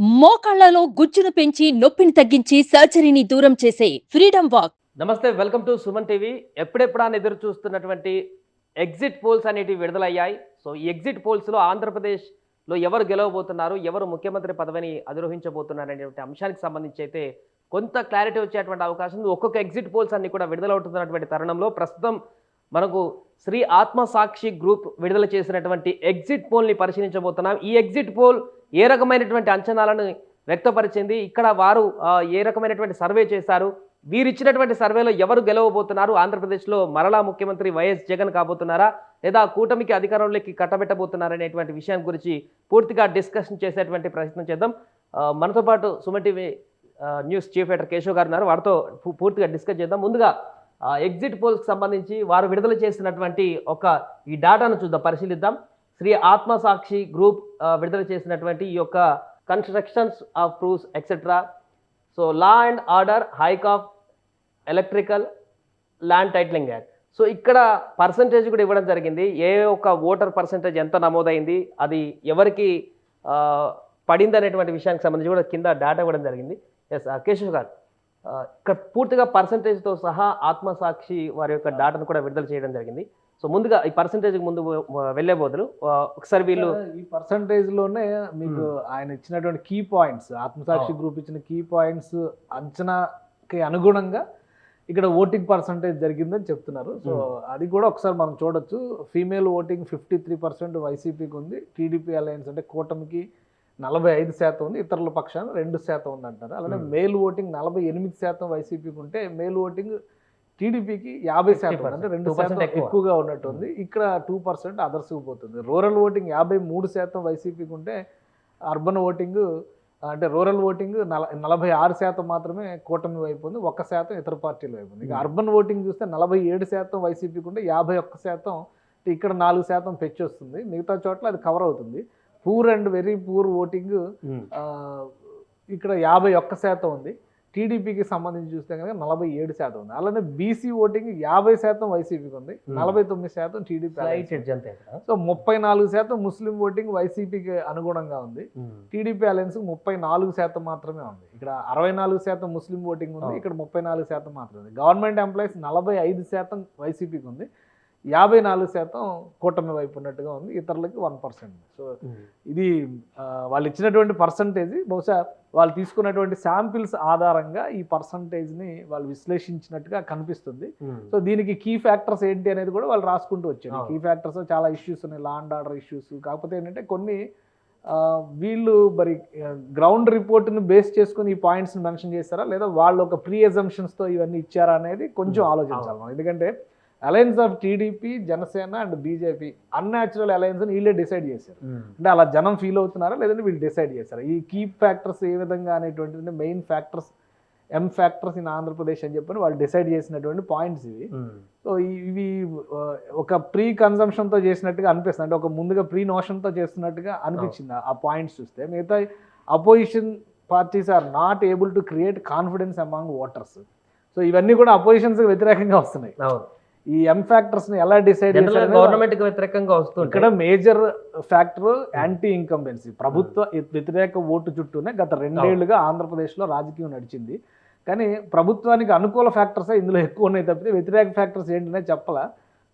మోకాళ్ళలో గుజ్జును పెంచి నొప్పిని తగ్గించి సర్జరీని దూరం చేసే ఫ్రీడమ్ వాక్. నమస్తే వెల్కమ్ టు సుమన్ టీవీ. ఎప్పుడెప్పుడా ఎదురు చూస్తున్నటువంటి ఎగ్జిట్ పోల్స్ అనేటివి విడుదలయ్యాయి. సో ఈ ఎగ్జిట్ పోల్స్లో ఆంధ్రప్రదేశ్లో ఎవరు గెలవబోతున్నారు ఎవరు ముఖ్యమంత్రి పదవిని అధిరోహించబోతున్నారు అనేటువంటి అంశానికి సంబంధించి అయితే కొంత క్లారిటీ వచ్చేటువంటి అవకాశం ఉంది. ఒక్కొక్క ఎగ్జిట్ పోల్స్ అన్ని కూడా విడుదలవుతున్నటువంటి తరుణంలో ప్రస్తుతం మనకు శ్రీ ఆత్మసాక్షి గ్రూప్ విడుదల చేసినటువంటి ఎగ్జిట్ పోల్ని పరిశీలించబోతున్నాం. ఈ ఎగ్జిట్ పోల్ ఏ రకమైనటువంటి అంచనాలను వ్యక్తపరిచింది? ఇక్కడ వారు ఏ రకమైనటువంటి సర్వే చేశారు? వీరిచ్చినటువంటి సర్వేలో ఎవరు గెలవబోతున్నారు? ఆంధ్రప్రదేశ్లో మరలా ముఖ్యమంత్రి వైఎస్ జగన్ కాబోతున్నారా? లేదా కూటమికి అధికారంలోకి కట్టబెట్టబోతున్నారా అనేటువంటి విషయం గురించి పూర్తిగా డిస్కషన్ చేసేటువంటి ప్రయత్నం చేద్దాం. మనతో పాటు Suman TV news chief editor Keshav గారు ఉన్నారు. వారితో పూ- పూర్తిగా డిస్కస్ చేద్దాం. ముందుగా ఎగ్జిట్ పోల్స్కి సంబంధించి వారు విడుదల చేసినటువంటి ఒక ఈ డాటాను చూద్దాం పరిశీలిద్దాం. శ్రీ ఆత్మసాక్షి గ్రూప్ విడుదల చేసినటువంటి ఈ యొక్క constructions of proofs etcetera so law and order hike of electrical land titling act so ఇక్కడ పర్సంటేజ్ కూడా ఇవ్వడం జరిగింది. ఏ ఒక్క ఓటర్ పర్సంటేజ్ ఎంత నమోదైంది అది ఎవరికి పడింది అనేటువంటి విషయానికి సంబంధించి కూడా కింద డేటా ఇవ్వడం జరిగింది. ఎస్ కేశవ్ గారు ఇక్కడ పూర్తిగా పర్సంటేజ్తో సహా ఆత్మసాక్షి వారి యొక్క డాటాను కూడా విడుదల చేయడం జరిగింది. సో ముందుగా ఈ పర్సంటేజ్ ముందు వెళ్ళే బదులు ఒకసారి వీళ్ళు ఈ పర్సంటేజ్లోనే మీకు ఆయన ఇచ్చినటువంటి కీ పాయింట్స్ ఆత్మసాక్షి గ్రూప్ ఇచ్చిన కీ పాయింట్స్ అంచనాకి అనుగుణంగా ఇక్కడ ఓటింగ్ పర్సంటేజ్ జరిగిందని చెప్తున్నారు. సో అది కూడా ఒకసారి మనం చూడొచ్చు. Female voting fifty three percent వైసీపీకి ఉంది. టీడీపీ అలయన్స్ అంటే కూటమికి నలభై ఐదు శాతం ఉంది. ఇతరుల పక్షాన రెండు శాతం ఉంది అంటారు. అలానే. మేల్ ఓటింగ్ నలభై ఎనిమిది శాతం వైసీపీకి ఉంటే మేల్ ఓటింగ్ టీడీపీకి యాభై శాతం. అంటే రెండు 2% శాతం ఎక్కువ. ఎక్కువగా ఉన్నట్టు ఉంది ఇక్కడ టూ పర్సెంట్ అదర్స్కి పోతుంది. రూరల్ ఓటింగ్ యాభై మూడు శాతం వైసీపీకి ఉంటే అర్బన్ ఓటింగ్ అంటే రూరల్ ఓటింగ్ నల నలభై ఆరు శాతం మాత్రమే కూటమి వైపు ఉంది ఒక్క శాతం ఇతర పార్టీల వైపు ఉంది. ఇక. అర్బన్ ఓటింగ్ చూస్తే నలభై ఏడు శాతం వైసీపీకి ఉంటే యాభై ఒక్క శాతం ఇక్కడ నాలుగు శాతం పెంచి వస్తుంది మిగతా చోట్ల అది కవర్ అవుతుంది. Poor and very poor voting ఇక్కడ యాభై ఒక్క శాతం ఉంది. టీడీపీకి సంబంధించి చూస్తే కనుక నలభై ఏడు శాతం ఉంది. అలానే బీసీ ఓటింగ్ యాభై శాతం వైసీపీకి ఉంది. నలభై తొమ్మిది శాతం టీడీపీ. సో ముప్పై నాలుగు శాతం ముస్లిం ఓటింగ్ వైసీపీకి అనుగుణంగా ఉంది. టీడీపీ అలయన్స్ ముప్పై నాలుగు శాతం మాత్రమే ఉంది. ఇక్కడ అరవై నాలుగు శాతం ముస్లిం ఓటింగ్ ఉంది. ఇక్కడ ముప్పై నాలుగు శాతం మాత్రమే ఉంది. గవర్నమెంట్ ఎంప్లాయీస్ నలభై ఐదు శాతం వైసీపీకి ఉంది. యాభై నాలుగు శాతం కూటమి వైపు ఉన్నట్టుగా ఉంది. ఇతరులకి వన్ పర్సెంట్. సో ఇది ఆ, వాళ్ళు ఇచ్చినటువంటి పర్సంటేజ్ బహుశా వాళ్ళు తీసుకున్నటువంటి శాంపిల్స్ ఆధారంగా ఈ పర్సంటేజ్ని వాళ్ళు విశ్లేషించినట్టుగా కనిపిస్తుంది. సో దీనికి కీ ఫ్యాక్టర్స్ ఏంటి అనేది కూడా వాళ్ళు రాసుకుంటూ వచ్చారు. అవును. కీ ఫ్యాక్టర్స్ చాలా ఇష్యూస్ ఉన్నాయి. లా అండ్ ఆర్డర్ ఇష్యూస్ కాకపోతే ఏంటంటే కొన్ని వీళ్ళు మరి గ్రౌండ్ రిపోర్ట్ని బేస్ చేసుకుని ఈ పాయింట్స్ని మెన్షన్ చేస్తారా లేదా వాళ్ళు ఒక ప్రీ తో ఇవన్నీ ఇచ్చారా అనేది కొంచెం Hmm. ఆలోచించాలి ఎందుకంటే alliance of TDP Janasena and BJP unnatural alliance అని వీళ్ళే డిసైడ్ చేశారు. అంటే అలా జనం ఫీల్ అవుతున్నారా? లేదంటే వీళ్ళు డిసైడ్ చేస్తారా ఈ కీ ఫ్యాక్టర్స్ ఏ విధంగా అనేటువంటిది మెయిన్ ఫ్యాక్టర్స్ ఎం ఫ్యాక్టర్స్ ఇన్ ఆంధ్రప్రదేశ్ అని చెప్పని వాళ్ళు డిసైడ్ చేసినటువంటి పాయింట్స్ ఇవి. సో ఈ- ఇవి ఒక ప్రీ కన్సంప్షన్తో చేసినట్టుగా అనిపిస్తుంది. అంటే ఒక ముందుగా ప్రీ నోషన్తో చేస్తున్నట్టుగా అనిపించింది ఆ- పాయింట్స్ చూస్తే. మిగతా opposition parties are not able to create confidence among voters so ఇవన్నీ కూడా అపోజిషన్స్ వ్యతిరేకంగా వస్తున్నాయి. ఈ ఎం ఫ్యాక్టర్స్ని ఎలా డిసైడ్ గవర్నమెంట్కి వ్యతిరేకంగా వస్తుంది ఇక్కడ మేజర్ ఫ్యాక్టర్ యాంటీ ఇన్కంబెన్సీ ప్రభుత్వ వ్యతిరేక ఓటు చుట్టూనే గత రెండేళ్ళుగా ఆంధ్రప్రదేశ్లో రాజకీయం నడిచింది. కానీ ప్రభుత్వానికి అనుకూల ఫ్యాక్టర్స్ ఇందులో ఎక్కువ ఉన్నాయి తప్పితే వ్యతిరేక ఫ్యాక్టర్స్ ఏంటనే చెప్పలా.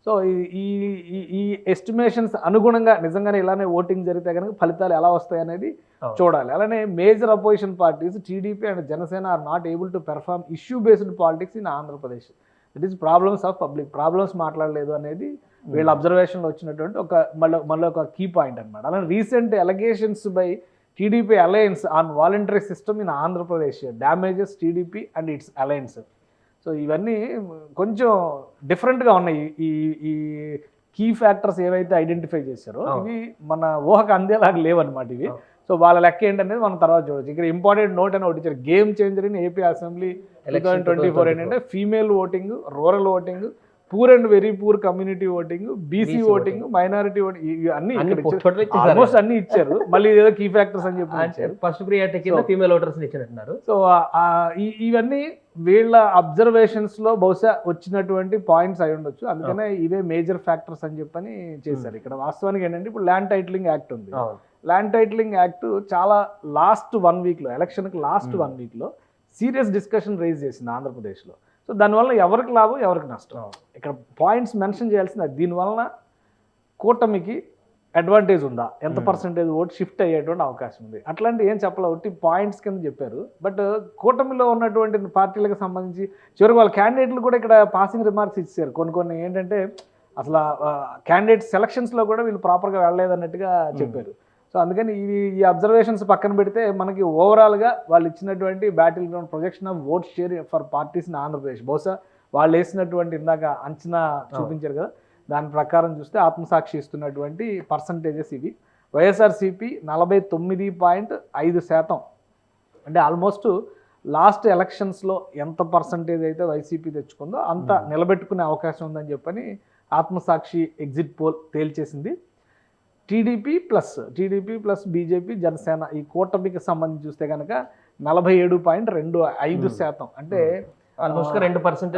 సో ఈ- ఈ ఎస్టిమేషన్స్ అనుగుణంగా నిజంగానే ఇలానే ఓటింగ్ జరిగితే కనుక ఫలితాలు ఎలా వస్తాయి అనేది. చూడాలి. అలానే major opposition parties TDP and Janasena are not able to perform issue based politics in Andhra Pradesh that is problems of public problems మాట్లాడలేదు అనేది వీళ్ళ అబ్జర్వేషన్లో వచ్చినటువంటి ఒక మళ్ళీ మళ్ళీ ఒక కీ పాయింట్ అనమాట అలానే recent allegations by TDP alliance on voluntary system in Andhra Pradesh damages TDP and its alliance so ఇవన్నీ కొంచెం డిఫరెంట్గా ఉన్నాయి. ఈ ఈ కీ ఫ్యాక్టర్స్ ఏవైతే ఐడెంటిఫై చేశారో. ఇవి మన ఊహకు అందేలాగా లేవన్నమాట ఇవి. సో వాళ్ళ లెక్క ఏంటనేది మనం తర్వాత చూడొచ్చు. ఇక్కడ ఇంపార్టెంట్ నోట్ అని ఒకటి ఇచ్చారు. Game changer in AP assembly two thousand twenty four 2024. ఏంటంటే female voting rural voting poor and very poor community voting BC voting minority voting అన్ని ఆల్మోస్ట్ అన్ని ఇచ్చారు. మళ్ళీ ఏదో కీ ఫ్యాక్టర్స్ అని చెప్పి ఫస్ట్ ప్రియారిటీ కింద So- ఫీమేల్ ఓటర్స్ ఇచ్చినట్టున్నారు. సో ఇవన్నీ వీళ్ళ అబ్జర్వేషన్స్లో బహుశా వచ్చినటువంటి పాయింట్స్ అయి ఉండొచ్చు. అందుకనే ఇవే మేజర్ ఫ్యాక్టర్స్ అని చెప్పని చేశారు. ఇక్కడ వాస్తవానికి ఏంటంటే ఇప్పుడు ల్యాండ్ టైటిలింగ్ యాక్ట్ ఉంది. ల్యాండ్ టైటిలింగ్ యాక్ట్ చాలా లాస్ట్ వన్ వీక్లో ఎలక్షన్కి లాస్ట్ Hmm. వన్ వీక్లో సీరియస్ డిస్కషన్ రైజ్ చేసింది ఆంధ్రప్రదేశ్లో. సో దానివల్ల ఎవరికి లాభం ఎవరికి నష్టం? ఇక్కడ పాయింట్స్ మెన్షన్ చేయాల్సింది అది. దీనివలన కూటమికి అడ్వాంటేజ్ ఉందా? ఎంత Hmm. పర్సెంటేజ్ ఓట్ షిఫ్ట్ అయ్యేటువంటి అవకాశం ఉంది? అట్లాంటి ఏం చెప్పలే? ఒకటి పాయింట్స్ కింద చెప్పారు. బట్ కూటమిలో ఉన్నటువంటి పార్టీలకు సంబంధించి చివరికి వాళ్ళ క్యాండిడేట్లు కూడా ఇక్కడ పాసింగ్ రిమార్క్స్ ఇచ్చారు. కొన్ని కొన్ని ఏంటంటే అసలు క్యాండిడేట్ సెలక్షన్స్లో కూడా వీళ్ళు ప్రాపర్గా వెళ్ళలేదన్నట్టుగా చెప్పారు. సో అందుకని ఇవి ఈ అబ్జర్వేషన్స్ పక్కన పెడితే మనకి ఓవరాల్గా వాళ్ళు ఇచ్చినటువంటి battle ground projection of vote share for parties in Andhra Pradesh బహుశా వాళ్ళు వేసినటువంటి ఇందాక అంచనా చూపించారు కదా దాని ప్రకారం చూస్తే ఆత్మసాక్షి ఇస్తున్నటువంటి పర్సంటేజెస్ ఇవి. వైఎస్ఆర్సిపి నలభై తొమ్మిది పాయింట్ ఐదు శాతం. అంటే ఆల్మోస్ట్ లాస్ట్ ఎలక్షన్స్లో ఎంత పర్సంటేజ్ అయితే వైసీపీ తెచ్చుకుందో అంత. నిలబెట్టుకునే అవకాశం ఉందని చెప్పని Aatmasakshi exit poll తేల్చేసింది. TDP plus TDP plus BJP Janasena ఈ కూటమికి సంబంధించి చూస్తే కనుక నలభై ఏడు పాయింట్ రెండు ఐదు. శాతం. అంటే ఆల్మోస్ట్ రెండు పర్సెంట్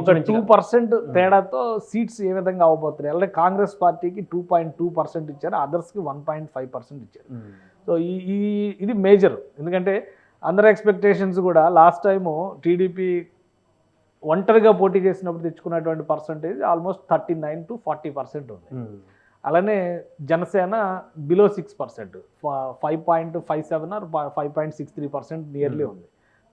ఒక టూ పర్సెంట్ తేడాతో సీట్స్ ఏ విధంగా అవబోతున్నాయి? అలాగే కాంగ్రెస్ పార్టీకి టూ పాయింట్ టూ పర్సెంట్ ఇచ్చారు అదర్స్కి వన్ పాయింట్ ఫైవ్ పర్సెంట్ ఇచ్చారు. సో ఈ ఈ ఇది మేజర్ ఎందుకంటే అందరి ఎక్స్పెక్టేషన్స్ కూడా లాస్ట్ టైము టీడీపీ ఒంటరిగా పోటీ చేసినప్పుడు తెచ్చుకున్నటువంటి percentage almost thirty nine to forty percent ఉంది అలానే Janasena below six percent five point five seven or five point six three percent nearly Hmm. ఉంది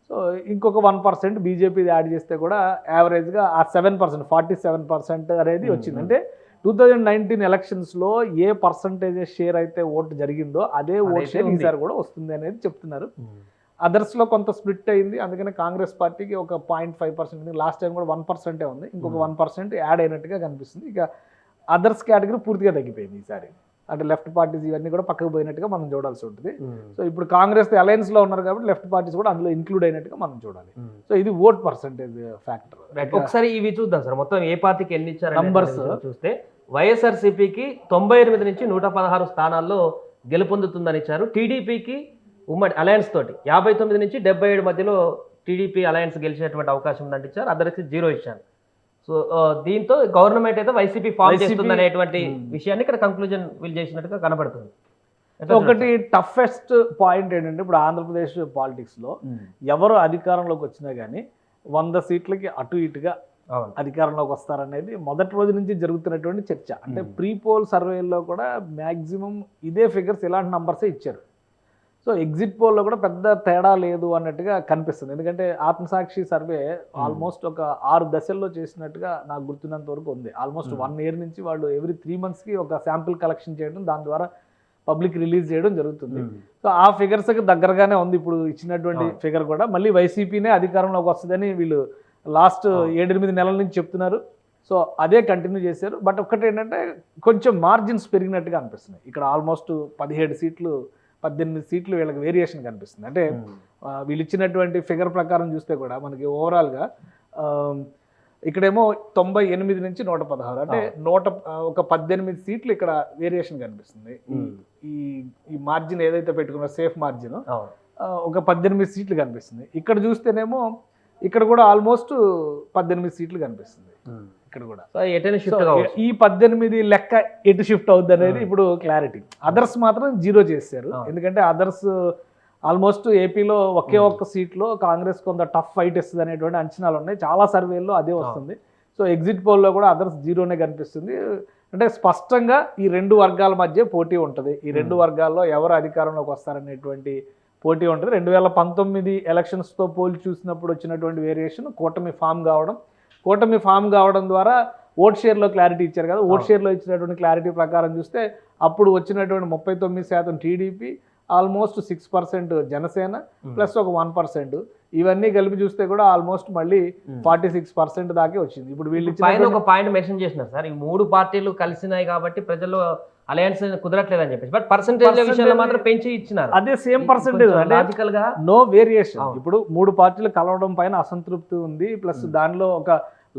సో ఇంకొక వన్ పర్సెంట్ బీజేపీ యాడ్ చేస్తే కూడా యావరేజ్గా ఆ seven percent forty seven percent అనేది Hmm. వచ్చింది అంటే టూ థౌజండ్ నైన్టీన్ ఎలక్షన్స్లో ఏ పర్సంటేజ్ షేర్ అయితే ఓటు జరిగిందో అదే ఓట్ షేర్. ఈసారి కూడా వస్తుంది అనేది చెప్తున్నారు అదర్స్లో కొంత స్ప్లిట్ అయింది అందుకని కాంగ్రెస్ పార్టీకి ఒక point five percent last time కూడా వన్ పర్సెంటే ఉంది ఇంకొక Hmm. వన్ పర్సెంట్ యాడ్ అయినట్టుగా కనిపిస్తుంది ఇక అదర్స్ కేటగిరీ పూర్తిగా తగ్గిపోయింది ఈసారి. అంటే లెఫ్ట్ పార్టీస్ ఇవన్నీ కూడా పక్కకు పోయినట్టుగా మనం చూడాల్సి ఉంటుంది. సో ఇప్పుడు కాంగ్రెస్ అలయన్స్లో ఉన్నారు కాబట్టి లెఫ్ట్ పార్టీస్ కూడా అందులో ఇంక్లూడ్ అయినట్టుగా మనం చూడాలి. సో ఇది ఓట్ పర్సెంటేజ్ ఫ్యాక్టర్ ఒకసారి ఇవి చూద్దాం సార్. మొత్తం ఏ పార్టీకి ఎన్ని ఇచ్చారు. విషయం చూస్తే వైఎస్ఆర్సీపీకి తొంభై ఎనిమిది నుంచి నూట పదహారు స్థానాల్లో గెలుపొందుతుందని ఇచ్చారు. టీడీపీకి ఉమ్మడి అలయన్స్ తోటి యాభై తొమ్మిది నుంచి డెబ్బై ఏడు మధ్యలో టీడీపీ అలయన్స్ గెలిచేటువంటి అవకాశం ఉందంటే ఇచ్చారు. అదర్కి జీరో ఇచ్చారు. సో దీంతో గవర్నమెంట్ అయితే వైసీపీ ఫామ్ చేస్తుంది అనేటువంటి Hmm. విషయాన్ని ఇక్కడ కంక్లూజన్ వీళ్ళు చేసినట్టుగా కనబడుతుంది ఒకటి టఫెస్ట్ పాయింట్ ఏంటంటే ఇప్పుడు ఆంధ్రప్రదేశ్ పాలిటిక్స్లో చూస్తారు? ఎవరు అధికారంలోకి వచ్చినా కానీ వంద సీట్లకి అటు ఇటుగా అధికారంలోకి వస్తారనేది మొదటి రోజు నుంచి జరుగుతున్నటువంటి చర్చ అంటే Hmm. ప్రీ పోల్ సర్వేల్లో కూడా మ్యాక్సిమం ఇదే ఫిగర్స్ ఇలాంటి నంబర్సే ఇచ్చారు సో ఎగ్జిట్ పోల్లో కూడా పెద్ద తేడా లేదు అన్నట్టుగా కనిపిస్తుంది. ఎందుకంటే ఆత్మసాక్షి సర్వే ఆల్మోస్ట్ ఒక ఆరు దశల్లో చేసినట్టుగా నాకు గుర్తున్నంత వరకు ఉంది. Almost Hmm. వన్ ఇయర్ నుంచి వాళ్ళు ఎవ్రీ త్రీ మంత్స్కి ఒక శాంపిల్ కలెక్షన్ చేయడం దాని ద్వారా పబ్లిక్ రిలీజ్ చేయడం జరుగుతుంది. సో ఆ ఫిగర్స్కి దగ్గరగానే ఉంది ఇప్పుడు ఇచ్చినటువంటి. ఫిగర్ కూడా. మళ్ళీ వైసీపీనే అధికారంలోకి వస్తుందని వీళ్ళు లాస్ట్. ఏడెనిమిది నెలల నుంచి చెప్తున్నారు. సో అదే కంటిన్యూ చేశారు. బట్ ఒక్కటి ఏంటంటే కొంచెం మార్జిన్స్ పెరిగినట్టుగా అనిపిస్తున్నాయి. ఇక్కడ ఆల్మోస్ట్ పదిహేడు సీట్లు పద్దెనిమిది సీట్లు వీళ్ళకి వేరియేషన్ కనిపిస్తుంది. అంటే వీళ్ళు ఇచ్చినటువంటి ఫిగర్ ప్రకారం చూస్తే కూడా మనకి ఓవరాల్గా ఇక్కడేమో తొంభై ఎనిమిది నుంచి నూట పదహారు. అంటే. నూట ఒక పద్దెనిమిది సీట్లు ఇక్కడ వేరియేషన్ కనిపిస్తుంది. ఈ-. ఈ మార్జిన్ ఏదైతే పెట్టుకున్నారో సేఫ్ మార్జిన్ ఒక పద్దెనిమిది సీట్లు కనిపిస్తుంది. ఇక్కడ చూస్తేనేమో ఇక్కడ కూడా ఆల్మోస్ట్ పద్దెనిమిది సీట్లు కనిపిస్తుంది. ఇక్కడ కూడా. ఈ పద్దెనిమిది లెక్క ఎటు షిఫ్ట్ అవుద్ది అనేది. ఇప్పుడు క్లారిటీ అదర్స్ మాత్రం జీరో చేశారు. ఎందుకంటే అదర్స్ ఆల్మోస్ట్ ఏపీలో ఒకే. ఒక్క సీట్లో కాంగ్రెస్ కొంత టఫ్ ఫైట్ ఇస్తుంది అనేటువంటి అంచనాలు ఉన్నాయి. చాలా సర్వేల్లో అదే వస్తుంది. సో ఎగ్జిట్ పోల్లో కూడా అదర్స్ జీరోనే కనిపిస్తుంది. అంటే స్పష్టంగా ఈ రెండు వర్గాల మధ్య పోటీ ఉంటుంది. ఈ రెండు. వర్గాల్లో ఎవరు అధికారంలోకి వస్తారనేటువంటి పోటీ ఉంటుంది. రెండు వేల పంతొమ్మిది ఎలక్షన్స్తో పోల్చి చూసినప్పుడు వచ్చినటువంటి వేరియేషన్ కూటమి ఫామ్ కావడం కూటమి ఫామ్ కావడం ద్వారా ఓట్ షేర్లో క్లారిటీ ఇచ్చారు కదా. ఓట్. షేర్లో ఇచ్చినటువంటి క్లారిటీ ప్రకారం చూస్తే అప్పుడు వచ్చినటువంటి ముప్పై తొమ్మిది శాతం TDP almost six percent Janasena plus ఒక వన్ పర్సెంట్. ఇవన్నీ కలిపి చూస్తే కూడా ఆల్మోస్ట్ మళ్ళీ ఫార్టీ సిక్స్ పర్సెంట్ దాకే వచ్చింది. ఇప్పుడు వీళ్ళు ఒక పాయింట్ మెన్షన్ చేసినారు సార్ ఈ మూడు పార్టీలు కలిసినాయి కాబట్టి ప్రజల్లో అలయన్స్ కుదరట్లేదు అని చెప్పేసి బట్ పర్సంటేజ్ విషయంలో మాత్రం పెంచి ఇచ్చినారు అదే సేమ్ పర్సెంటేజ్ అంటే లాజికల్గా నో వేరియేషన్. ఇప్పుడు మూడు పార్టీలు కలవడం పైన అసంతృప్తి ఉంది ప్లస్ Hmm. దానిలో ఒక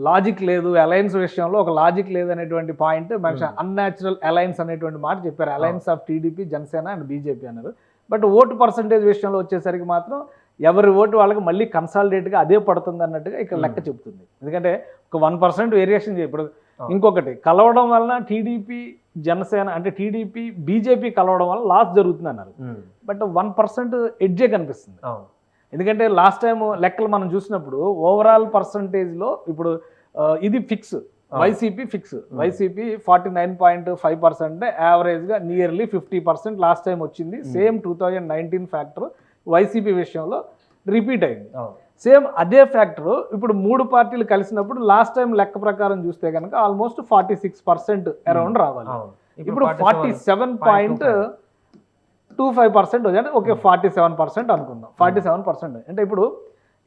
లాజిక్ లేదు అలయన్స్ విషయంలో ఒక లాజిక్ లేదు అనేటువంటి పాయింట్ మనిషి Hmm. అన్యాచురల్ అలయన్స్ అనేటువంటి మాట చెప్పారు alliance of TDP Janasena and BJP అన్నారు బట్ ఓటు పర్సంటేజ్ విషయంలో వచ్చేసరికి మాత్రం ఎవరి ఓటు వాళ్ళకి మళ్ళీ కన్సాలిడేట్గా అదే పడుతుంది అన్నట్టుగా ఇక్కడ Hmm. లెక్క చెప్తుంది ఎందుకంటే ఒక వన్ పర్సెంట్ వేరియేషన్ ఇప్పుడు ఇంకొకటి కలవడం వలన టీడీపీ జనసేన అంటే టీడీపీ బీజేపీ కలవడం వల్ల లాస్ జరుగుతుంది అన్నారు బట్ వన్ పర్సెంట్ ఎడ్జే కనిపిస్తుంది. ఎందుకంటే లాస్ట్ టైం లెక్కలు మనం చూసినప్పుడు ఓవరాల్ పర్సంటేజ్లో ఇప్పుడు ఇది fix YCP fix. YCP forty nine point five percent యావరేజ్గా nearly fifty percent last time వచ్చింది. Same two thousand nineteen factor YCP విషయంలో రిపీట్ అయింది. సేమ్ అదే ఫ్యాక్టర్ ఇప్పుడు మూడు పార్టీలు కలిసినప్పుడు లాస్ట్ టైం లెక్క ప్రకారం చూస్తే కనుక almost forty six percent around రావాలి. ఇప్పుడు forty seven point two five percent అంటే ఓకే ఫార్టీ సెవెన్ పర్సెంట్ అనుకుందాం. ఫార్టీ సెవెన్ పర్సెంట్ అంటే ఇప్పుడు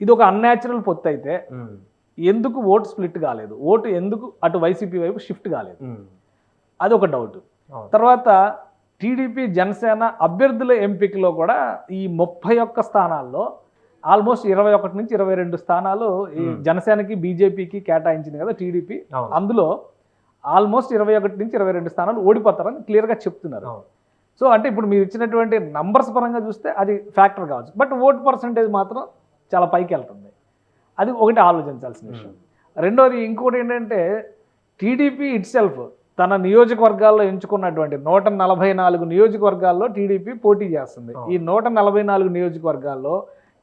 ఇది ఒక అన్యాచురల్ పొత్తు అయితే ఎందుకు ఓటు స్ప్లిట్ కాలేదు? ఓటు ఎందుకు అటు వైసీపీ వైపు షిఫ్ట్ కాలేదు? అది ఒక డౌట్. తర్వాత టీడీపీ జనసేన అభ్యర్థుల ఎంపికలో కూడా ఈ ముప్పై ఒక్క స్థానాల్లో ఆల్మోస్ట్ ఇరవై ఒకటి నుంచి ఇరవై రెండు స్థానాలు ఈ. జనసేనకి బీజేపీకి కేటాయించింది కదా టీడీపీ. అందులో ఆల్మోస్ట్ ఇరవై ఒకటి నుంచి ఇరవై రెండు స్థానాలు ఓడిపోతారని క్లియర్గా చెప్తున్నారు. సో అంటే ఇప్పుడు మీరు ఇచ్చినటువంటి నంబర్స్ పరంగా చూస్తే అది ఫ్యాక్టర్ కావచ్చు బట్ ఓట్ పర్సంటేజ్ మాత్రం చాలా పైకి వెళ్తుంది అది ఒకటి ఆలోచించాల్సిన విషయం రెండోది ఇంకోటి ఏంటంటే టీడీపీ ఇట్ సెల్ఫ్ తన నియోజకవర్గాల్లో ఎంచుకున్నటువంటి నూట నలభై నాలుగు నియోజకవర్గాల్లో టీడీపీ పోటీ చేస్తుంది. ఈ నూట నలభై నాలుగు నియోజకవర్గాల్లో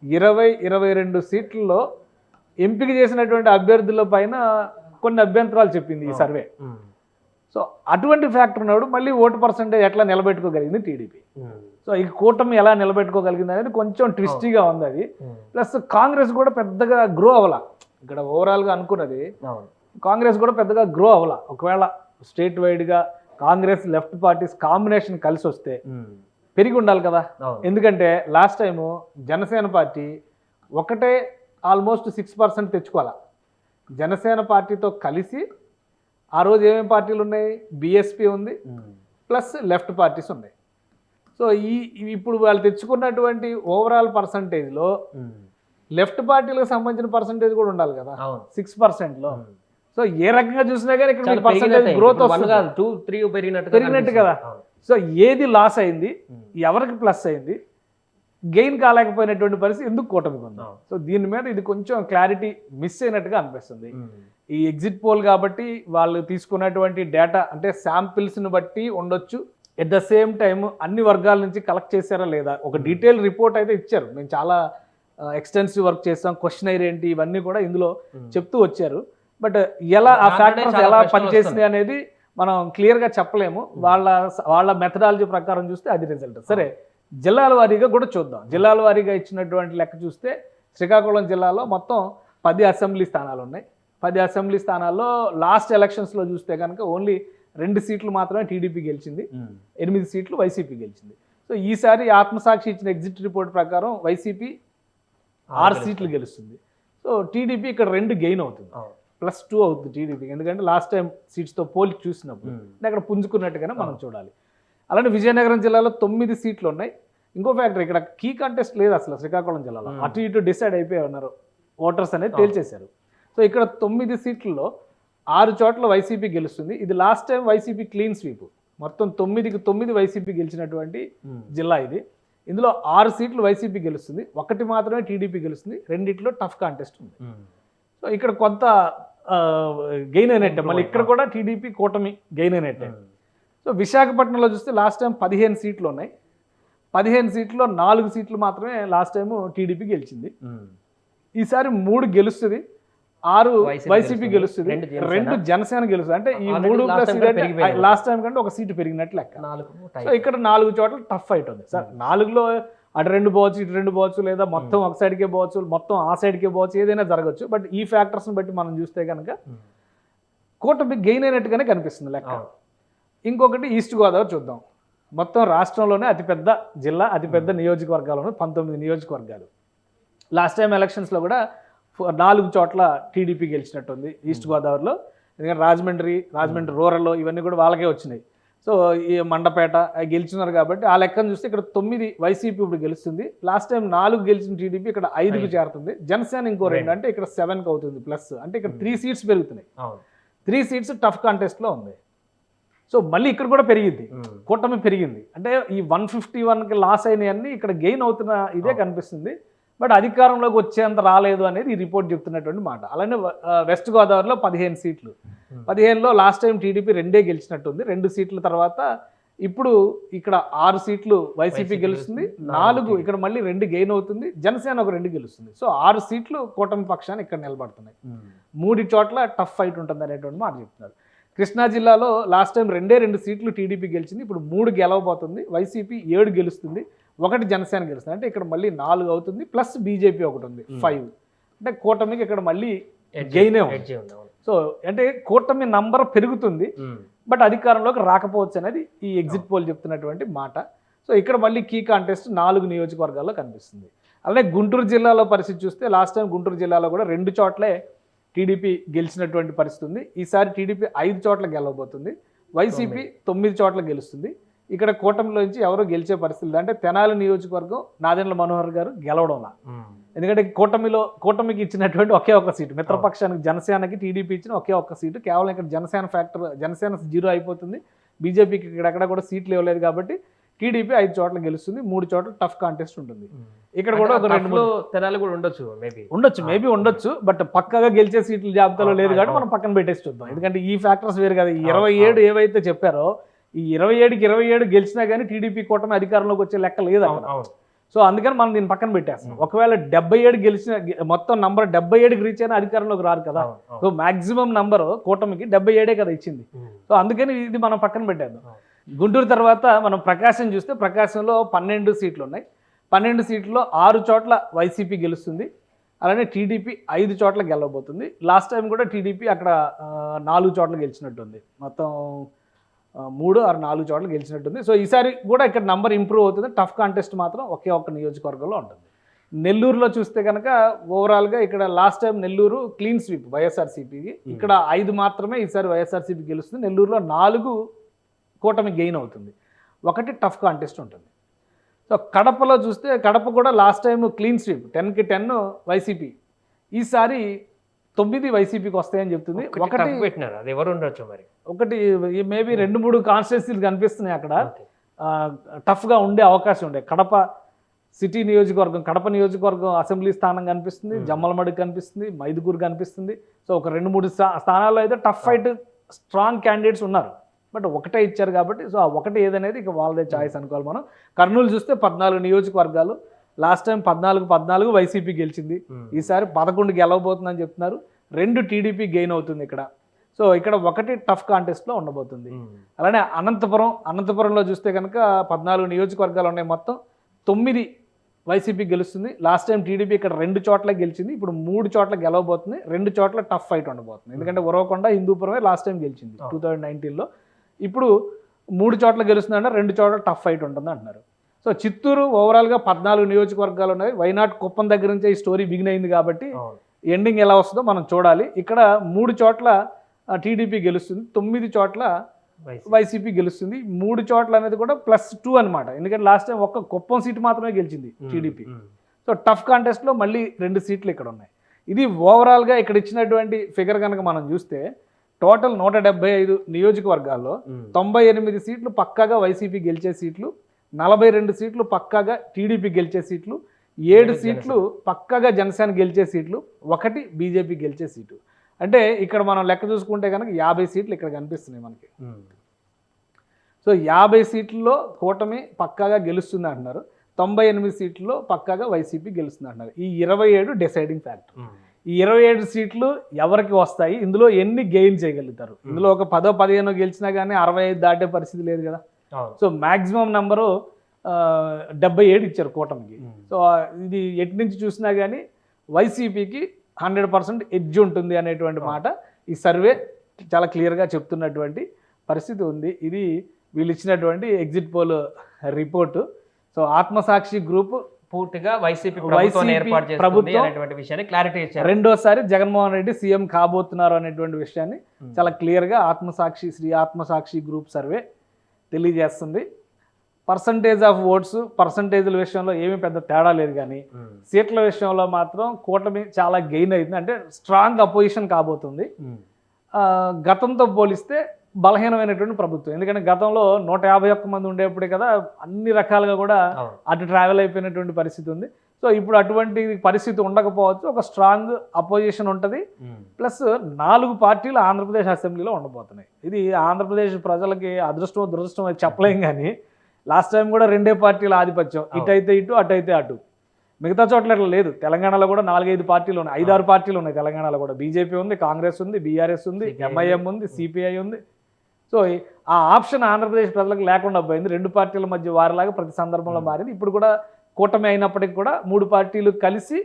ఇరవై ఇరవై రెండు సీట్లలో ఎంపిక చేసినటువంటి అభ్యర్థుల పైన కొన్ని అభ్యంతరాలు చెప్పింది ఈ సర్వే. సో అటువంటి ఫ్యాక్టర్ ఉన్నాడు మళ్ళీ ఓటు పర్సంటేజ్ ఎట్లా నిలబెట్టుకోగలిగింది టీడీపీ? సో ఈ కూటమి ఎలా నిలబెట్టుకోగలిగింది అనేది కొంచెం ట్విస్టీగా ఉంది అది. ప్లస్ కాంగ్రెస్ కూడా పెద్దగా గ్రో అవ్వాల. ఇక్కడ ఓవరాల్గా అనుకున్నది కాంగ్రెస్ కూడా పెద్దగా గ్రో అవ్వాల. ఒకవేళ స్టేట్ వైడ్గా కాంగ్రెస్ లెఫ్ట్ పార్టీస్ కాంబినేషన్ కలిసి వస్తే పెరిగి ఉండాలి కదా. ఎందుకంటే లాస్ట్ టైము జనసేన పార్టీ ఒకటే ఆల్మోస్ట్ సిక్స్ పర్సెంట్ తెచ్చుకోవాలా. జనసేన పార్టీతో కలిసి ఆ రోజు ఏమేమి పార్టీలు ఉన్నాయి? బీఎస్పీ ఉంది. ప్లస్ లెఫ్ట్ పార్టీస్ ఉన్నాయి. సో ఈ ఇప్పుడు వాళ్ళు తెచ్చుకున్నటువంటి ఓవరాల్ పర్సంటేజ్లో లెఫ్ట్ పార్టీలకు సంబంధించిన పర్సంటేజ్ కూడా ఉండాలి కదా. సిక్స్ పర్సెంట్లో సో ఏ రకంగా చూసినా కానీ ఇక్కడ పర్సంటేజ్ పెరిగినట్టే. గ్రోత్ వస్తుంది. two, three పెరిగినట్టుగా పెరిగినట్టు కదా. సో ఏది లాస్ అయింది. ఎవరికి ప్లస్ అయింది? గెయిన్ కాలేకపోయినటువంటి పరిస్థితి ఎందుకు కూటమికి ఉంది. సో దీని మీద ఇది కొంచెం క్లారిటీ మిస్ అయినట్టుగా అనిపిస్తుంది. ఈ ఎగ్జిట్ పోల్ కాబట్టి వాళ్ళు తీసుకున్నటువంటి డేటా అంటే శాంపిల్స్ని బట్టి ఉండొచ్చు. ఎట్ ద సేమ్ టైం అన్ని వర్గాల నుంచి కలెక్ట్ చేశారా లేదా? ఒక డీటెయిల్ రిపోర్ట్ అయితే ఇచ్చారు. మేము చాలా ఎక్స్టెన్సివ్ వర్క్ చేస్తాం క్వశ్చన్ ఏంటి? ఇవన్నీ కూడా ఇందులో. చెప్తూ వచ్చారు. బట్ ఎలా ఆ ఫ్యాక్టర్స్ ఎలా పనిచేసినాయి అనేది మనం క్లియర్గా చెప్పలేము. వాళ్ళ వాళ్ళ మెథడాలజీ ప్రకారం చూస్తే అది రిజల్ట్ సరే జిల్లాల వారీగా కూడా చూద్దాం. జిల్లాల వారీగా ఇచ్చినటువంటి లెక్క చూస్తే శ్రీకాకుళం జిల్లాలో మొత్తం పది అసెంబ్లీ స్థానాలు ఉన్నాయి. పది అసెంబ్లీ స్థానాల్లో లాస్ట్ ఎలక్షన్స్లో చూస్తే కనుక ఓన్లీ రెండు సీట్లు మాత్రమే టీడీపీ గెలిచింది. ఉమ్. ఎనిమిది సీట్లు వైసీపీ గెలిచింది. సో ఈసారి ఆత్మసాక్షి ఇచ్చిన ఎగ్జిట్ రిపోర్ట్ ప్రకారం వైసీపీ ఆరు సీట్లు గెలుస్తుంది. సో టీడీపీ ఇక్కడ రెండు గెయిన్ అవుతుంది. ప్లస్ టూ అవుతుంది టీడీపీ. ఎందుకంటే లాస్ట్ టైం సీట్స్తో పోల్చి చూసినప్పుడు. అంటే అక్కడ పుంజుకున్నట్టుగానే మనం చూడాలి. అలానే విజయనగరం జిల్లాలో తొమ్మిది సీట్లు ఉన్నాయి. ఇంకో ఫ్యాక్టర్ ఇక్కడ కీ కంటెస్ట్ లేదు అసలు శ్రీకాకుళం జిల్లాలో. ఉమ్. అటు ఇటు డిసైడ్ అయిపోయి ఉన్నారు. ఓటర్స్ అనేది అవును. తేల్చేశారు. సో ఇక్కడ తొమ్మిది సీట్లలో ఆరు చోట్ల వైసీపీ గెలుస్తుంది. ఇది last time YCP clean sweep మొత్తం తొమ్మిదికి తొమ్మిది వైసీపీ గెలిచినటువంటి. జిల్లా ఇది. ఇందులో ఆరు సీట్లు వైసీపీ గెలుస్తుంది. ఒకటి మాత్రమే టీడీపీ గెలుస్తుంది. రెండిట్లో టఫ్ కాంటెస్ట్ ఉంది. సో ఇక్కడ కొంత గెయిన్ అయినట్టే మళ్ళీ ఇక్కడ కూడా టీడీపీ కూటమి గెయిన్ అయినట్టే ఉమ్. సో విశాఖపట్నంలో చూస్తే లాస్ట్ టైం పదిహేను సీట్లు ఉన్నాయి పదిహేను సీట్లో నాలుగు సీట్లు మాత్రమే లాస్ట్ టైం టీడీపీ గెలిచింది ఉమ్. ఈసారి మూడు గెలుస్తుంది ఆరు వైసీపీ గెలుస్తుంది. రెండు జనసేన. గెలుస్తుంది అంటే ఈ మూడు ప్లస్. లాస్ట్ టైం కంటే ఒక సీటు పెరిగినట్లు లెక్క సో. ఇక్కడ నాలుగు చోట్ల టఫ్ ఫైట్ ఉంది సార్ నాలుగులో అటు రెండు పోవచ్చు ఇటు రెండు పోవచ్చు లేదా మొత్తం ఒక సైడ్కే పోవచ్చు మొత్తం ఆ సైడ్కే పోవచ్చు ఏదైనా జరగచ్చు. బట్ ఈ ఫ్యాక్టర్స్ని బట్టి మనం చూస్తే కనుక ఉమ్. కూటమి గెయిన్ అయినట్టుగానే కనిపిస్తుంది లెక్క. ఇంకొకటి ఈస్ట్ గోదావరి చూద్దాం. మొత్తం రాష్ట్రంలోనే అతిపెద్ద జిల్లా అతిపెద్ద నియోజకవర్గాలు ఉన్నాయి పంతొమ్మిది నియోజకవర్గాలు. లాస్ట్ టైం ఎలక్షన్స్లో కూడా నాలుగు చోట్ల టీడీపీ గెలిచినట్టుంది ఈస్ట్ గోదావరిలో. ఎందుకంటే రాజమండ్రి రాజమండ్రి రూరల్ ఇవన్నీ కూడా వాళ్ళకే వచ్చినాయి. సో ఈ మండపేట గెలిచినారు కాబట్టి ఆ లెక్కను చూస్తే ఇక్కడ తొమ్మిది వైసీపీ ఇప్పుడు గెలుస్తుంది. లాస్ట్ టైం నాలుగు గెలిచిన టీడీపీ ఇక్కడ ఐదుకు ఐదు. చేరుతుంది. జనసేన ఇంకో రెండు. అంటే ఇక్కడ సెవెన్కి అవుతుంది ప్లస్. అంటే ఇక్కడ త్రీ సీట్స్ పెరుగుతున్నాయి. త్రీ సీట్స్ టఫ్ కాంటెస్ట్లో ఉంది. సో మళ్ళీ ఇక్కడ కూడా పెరిగింది. కూటమి పెరిగింది. అంటే ఈ వన్ ఫిఫ్టీ వన్కి లాస్ అయినవన్నీ ఇక్కడ గెయిన్ అవుతున్న ఇదే. కనిపిస్తుంది. బట్ అధికారంలోకి వచ్చేంత రాలేదు అనేది ఈ రిపోర్ట్ చెప్తున్నటువంటి మాట. అలానే వెస్ట్ గోదావరిలో పదిహేను సీట్లు. పదిహేనులో లాస్ట్ టైం టీడీపీ రెండే గెలిచినట్టుంది. రెండు సీట్ల తర్వాత ఇప్పుడు ఇక్కడ ఆరు సీట్లు వైసీపీ గెలుస్తుంది. నాలుగు ఇక్కడ మళ్ళీ రెండు గెయిన్ అవుతుంది. జనసేన ఒక రెండు గెలుస్తుంది. సో ఆరు సీట్లు కూటమి పక్షాన్ని ఇక్కడ నిలబడుతున్నాయి. మూడు చోట్ల టఫ్ ఫైట్ ఉంటుంది అనేటువంటి మాట చెప్తున్నారు. కృష్ణా జిల్లాలో లాస్ట్ టైం రెండే రెండు సీట్లు టీడీపీ గెలిచింది. ఇప్పుడు మూడు గెలవబోతుంది. వైసీపీ ఏడు గెలుస్తుంది. ఒకటి జనసేన గెలుస్తుంది. అంటే ఇక్కడ మళ్ళీ నాలుగు అవుతుంది. ప్లస్ బీజేపీ ఒకటి ఉంది. Hmm. ఫైవ్. అంటే కూటమికి ఇక్కడ మళ్ళీ గెయినే ఉంది. సో అంటే కూటమి నంబర్ పెరుగుతుంది బట్ అధికారంలోకి రాకపోవచ్చు అనేది ఈ ఎగ్జిట్ పోల్ చెప్తున్నటువంటి మాట. సో ఇక్కడ మళ్ళీ కీ కాంటెస్ట్ నాలుగు నియోజకవర్గాల్లో కనిపిస్తుంది. అలానే గుంటూరు జిల్లాలో పరిస్థితి చూస్తే లాస్ట్ టైం గుంటూరు జిల్లాలో కూడా రెండు చోట్లే టీడీపీ గెలిచినటువంటి పరిస్థితి ఉంది. ఈసారి టీడీపీ ఐదు చోట్ల గెలవబోతుంది. వైసీపీ తొమ్మిది. చోట్ల గెలుస్తుంది. ఇక్కడ కూటమిలోంచి ఎవరో గెలిచే పరిస్థితి అంటే తెనాలి నియోజకవర్గం నాదెండ్ల మనోహర్ గారు గెలవడంలా. ఎందుకంటే కూటమిలో కూటమికి ఇచ్చినటువంటి ఒకే ఒక సీటు. మిత్రపక్షానికి జనసేనకి టీడీపీ ఇచ్చిన ఒకే ఒక్క సీటు. కేవలం ఇక్కడ జనసేన ఫ్యాక్టర్ జనసేన జీరో అయిపోతుంది. బీజేపీకి ఇక్కడెక్కడ కూడా సీట్లు ఇవ్వలేదు కాబట్టి టీడీపీ ఐదు చోట్ల గెలుస్తుంది. మూడు చోట్ల టఫ్ కాంటెస్ట్ ఉంటుంది. ఇక్కడ కూడా ఒక రెండు తెనాలి కూడా ఉండొచ్చు మేబీ ఉండొచ్చు మేబీ ఉండొచ్చు బట్ పక్కగా గెలిచే సీట్ల జాబితాలో లేదు కాబట్టి మనం పక్కన పెట్టేసి చూద్దాం. ఎందుకంటే ఈ ఫ్యాక్టర్స్ వేరు కదా. ఈ ఇరవై ఏడు ఏవైతే చెప్పారో ఈ ఇరవై ఏడుకి ఇరవై ఏడు గెలిచినా కానీ టీడీపీ కూటమి అధికారంలోకి వచ్చే లెక్క లేదు అవును. సో అందుకని మనం దీన్ని పక్కన పెట్టేస్తాం. ఒకవేళ డెబ్బై ఏడు గెలిచిన మొత్తం నంబర్ డెబ్బై ఏడుకి రీచ్ అయినా అధికారంలోకి రారు కదా. సో మాక్సిమం నంబర్ కూటమికి డెబ్బై ఏడే కదా ఇచ్చింది. సో అందుకని ఇది మనం పక్కన పెట్టేద్దాం. గుంటూరు తర్వాత మనం ప్రకాశం చూస్తే ప్రకాశంలో పన్నెండు సీట్లు ఉన్నాయి. పన్నెండు సీట్లలో ఆరు చోట్ల వైసీపీ గెలుస్తుంది. అలానే టీడీపీ ఐదు చోట్ల గెలవబోతుంది. లాస్ట్ టైం కూడా టీడీపీ అక్కడ నాలుగు చోట్ల గెలిచినట్టుంది. మొత్తం మూడు ఆరు నాలుగు చోట్ల గెలిచినట్టుంది. సో ఈసారి కూడా ఇక్కడ నంబర్ ఇంప్రూవ్ అవుతుంది. టఫ్ కాంటెస్ట్ మాత్రం ఒకే ఒక్క నియోజకవర్గంలో ఉంటుంది. నెల్లూరులో చూస్తే కనుక ఓవరాల్గా ఇక్కడ last time Nellore clean sweep వైఎస్ఆర్సీపీకి ఇక్కడ ఐదు మాత్రమే ఈసారి వైఎస్ఆర్సీపీ గెలుస్తుంది. నెల్లూరులో నాలుగు కూటమి గెయిన్ అవుతుంది. ఒకటి టఫ్ కాంటెస్ట్ ఉంటుంది. సో కడపలో చూస్తే కడప కూడా లాస్ట్ టైం క్లీన్ స్వీప్ టెన్కి టెన్ వైసీపీ. ఈసారి తొమ్మిది వైసీపీకి వస్తాయని చెప్తుంది. ఒకటి పెట్టినారు. అది ఎవరు ఉండొచ్చు మరి? ఒకటి మేబీ రెండు మూడు కాన్స్టిట్యూన్సీలు కనిపిస్తున్నాయి అక్కడ. టఫ్గా ఉండే అవకాశం ఉండే. కడప సిటీ నియోజకవర్గం కడప నియోజకవర్గం అసెంబ్లీ స్థానం కనిపిస్తుంది. జమ్మలమడి కనిపిస్తుంది. మైదుగూరు కనిపిస్తుంది. సో ఒక రెండు మూడు స్థా- స్థానాల్లో అయితే టఫ్ ఫైట్ స్ట్రాంగ్ క్యాండిడేట్స్ ఉన్నారు. బట్ ఒకటే ఇచ్చారు కాబట్టి సో ఆ ఒకటి ఏదనేది ఇక వాళ్ళదే చాయిస్ అనుకోవాలి మనం. కర్నూలు చూస్తే పద్నాలుగు నియోజకవర్గాలు లాస్ట్ టైం పద్నాలుగు పద్నాలుగు వైసీపీ గెలిచింది. ఈసారి పదకొండు గెలవబోతుందని చెప్తున్నారు. రెండు టీడీపీ గెయిన్ అవుతుంది ఇక్కడ. సో ఇక్కడ ఒకటి టఫ్ కాంటెస్ట్లో ఉండబోతుంది. అలానే అనంతపురం అనంతపురంలో చూస్తే కనుక పద్నాలుగు నియోజకవర్గాలు ఉన్నాయి మొత్తం. తొమ్మిది వైసీపీ గెలుస్తుంది. లాస్ట్ టైం టీడీపీ ఇక్కడ రెండు చోట్ల గెలిచింది. ఇప్పుడు మూడు చోట్ల గెలవబోతుంది రెండు చోట్ల టఫ్ ఫైట్ ఉండబోతుంది. ఎందుకంటే ఉరవకొండ హిందూపురమే లాస్ట్ టైం గెలిచింది. టూ థౌజండ్ నైన్టీన్లో ఇప్పుడు మూడు చోట్ల గెలుస్తుందంటే రెండు చోట్ల టఫ్ ఫైట్ ఉంటుంది అంటున్నారు సో చిత్తూరు ఓవరాల్గా పద్నాలుగు నియోజకవర్గాలు ఉన్నాయి వైనాట్ కుప్పం దగ్గర నుంచే ఈ స్టోరీ బిగిన్ అయింది కాబట్టి. ఎండింగ్ ఎలా వస్తుందో మనం చూడాలి ఇక్కడ మూడు చోట్ల టీడీపీ గెలుస్తుంది తొమ్మిది చోట్ల వైసీపీ. గెలుస్తుంది మూడు చోట్ల అనేది కూడా ప్లస్ టూ అనమాట ఎందుకంటే లాస్ట్ టైం ఒక్క కుప్పం సీటు మాత్రమే గెలిచింది. టీడీపీ. సో టఫ్ కాంటెస్ట్లో మళ్ళీ రెండు సీట్లు ఇక్కడ ఉన్నాయి ఇది ఓవరాల్గా ఇక్కడ ఇచ్చినటువంటి ఫిగర్ కనుక మనం చూస్తే టోటల్ నూట డెబ్బై ఐదు నియోజకవర్గాల్లో. తొంభై ఎనిమిది సీట్లు పక్కాగా వైసీపీ గెలిచే సీట్లు నలభై రెండు సీట్లు పక్కాగా టీడీపీ గెలిచే సీట్లు ఏడు సీట్లు పక్కాగా జనసేన గెలిచే సీట్లు ఒకటి బీజేపీ గెలిచే సీటు. అంటే ఇక్కడ మనం లెక్క చూసుకుంటే కనుక యాభై సీట్లు ఇక్కడ కనిపిస్తున్నాయి మనకి. సో యాభై సీట్లలో కూటమి పక్కాగా గెలుస్తుంది అంటున్నారు. తొంభై ఎనిమిది సీట్లలో పక్కాగా వైసీపీ గెలుస్తుంది అంటున్నారు. ఈ ఇరవై ఏడు డిసైడింగ్ ఫ్యాక్టర్. ఈ ఇరవై ఏడు సీట్లు ఎవరికి వస్తాయి? ఇందులో ఎన్ని గెయిన్ చేయగలుగుతారు? ఇందులో ఒక పదో పదిహేనో గెలిచినా కానీ అరవై ఐదు దాటే పరిస్థితి లేదు కదా. సో మ్యాక్సిమం నెంబరు డెబ్బై ఏడు ఇచ్చారు కూటమికి. సో ఇది ఎటు నుంచి చూసినా కానీ వైసీపీకి హండ్రెడ్ పర్సెంట్ ఎడ్జ్ ఉంటుంది అనేటువంటి మాట ఈ సర్వే చాలా క్లియర్గా చెప్తున్నటువంటి పరిస్థితి ఉంది. ఇది వీళ్ళు ఇచ్చినటువంటి exit poll report. So Aatmasakshi group పూర్తిగా వైసీపీ ప్రభుత్వం విషయాన్ని క్లారిటీ ఇచ్చారు. రెండోసారి జగన్మోహన్ రెడ్డి సీఎం కాబోతున్నారు అనేటువంటి విషయాన్ని. చాలా క్లియర్గా ఆత్మసాక్షి శ్రీ ఆత్మసాక్షి గ్రూప్ సర్వే తెలియజేస్తుంది పర్సంటేజ్ ఆఫ్ ఓట్స్ పర్సంటేజ్ల విషయంలో ఏమీ పెద్ద తేడా లేదు కానీ. సీట్ల విషయంలో మాత్రం కూటమి చాలా గెయిన్ అవుతుంది అంటే స్ట్రాంగ్ అపోజిషన్ కాబోతుంది. ఆ, గతంతో పోలిస్తే బలహీనమైనటువంటి ప్రభుత్వం ఎందుకంటే గతంలో నూట యాభై ఒక్క మంది ఉండేప్పుడే కదా అన్ని రకాలుగా కూడా. అటు ట్రావెల్ అయిపోయినటువంటి పరిస్థితి ఉంది సో ఇప్పుడు అటువంటి పరిస్థితి ఉండకపోవచ్చు. ఒక స్ట్రాంగ్ అపోజిషన్ ఉంటుంది. ప్లస్ నాలుగు పార్టీలు ఆంధ్రప్రదేశ్ అసెంబ్లీలో ఉండబోతున్నాయి. ఇది ఆంధ్రప్రదేశ్ ప్రజలకి అదృష్టం దురదృష్టం అని చెప్పలేం కానీ లాస్ట్ టైం కూడా రెండే పార్టీల ఆధిపత్యం. ఇటు అయితే ఇటు అటు అయితే అటు. మిగతా చోట్ల అట్లా లేదు. తెలంగాణలో కూడా నాలుగైదు పార్టీలు ఉన్నాయి. ఐదారు పార్టీలు ఉన్నాయి తెలంగాణలో కూడా. బీజేపీ ఉంది కాంగ్రెస్ ఉంది బీఆర్ఎస్ ఉంది ఎంఐఎం ఉంది సిపిఐ ఉంది. సో ఆ ఆప్షన్ ఆంధ్రప్రదేశ్ ప్రజలకు లేకుండా పోయింది. రెండు పార్టీల మధ్య వారిలాగా ప్రతి సందర్భంలో మారింది. ఇప్పుడు కూడా కూటమి అయినప్పటికీ కూడా మూడు పార్టీలు కలిసి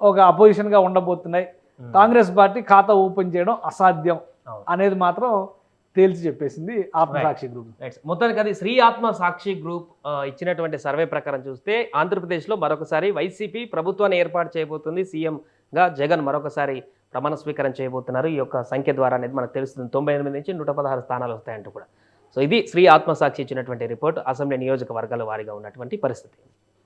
ఒక అపోజిషన్గా ఉండబోతున్నాయి. కాంగ్రెస్ పార్టీ ఖాతా ఓపెన్ చేయడం అసాధ్యం. అనేది మాత్రం తేల్చి చెప్పేసింది ఆత్మసాక్షి గ్రూప్ మొత్తానికి అది శ్రీ ఆత్మ సాక్షి గ్రూప్ ఇచ్చినటువంటి సర్వే ప్రకారం చూస్తే ఆంధ్రప్రదేశ్లో మరొకసారి వైసీపీ ప్రభుత్వాన్ని ఏర్పాటు చేయబోతుంది. సీఎంగా జగన్ మరొకసారి ప్రమాణ స్వీకారం చేయబోతున్నారు. ఈ యొక్క సంఖ్య ద్వారా అనేది మనకు తెలుస్తుంది. తొంభై ఎనిమిది నుంచి నూట పదహారు స్థానాలు వస్తాయంటూ కూడా. సో ఇది శ్రీ ఆత్మసాక్షి ఇచ్చినటువంటి రిపోర్ట్. అసెంబ్లీ నియోజకవర్గాల వారీగా ఉన్నటువంటి పరిస్థితి.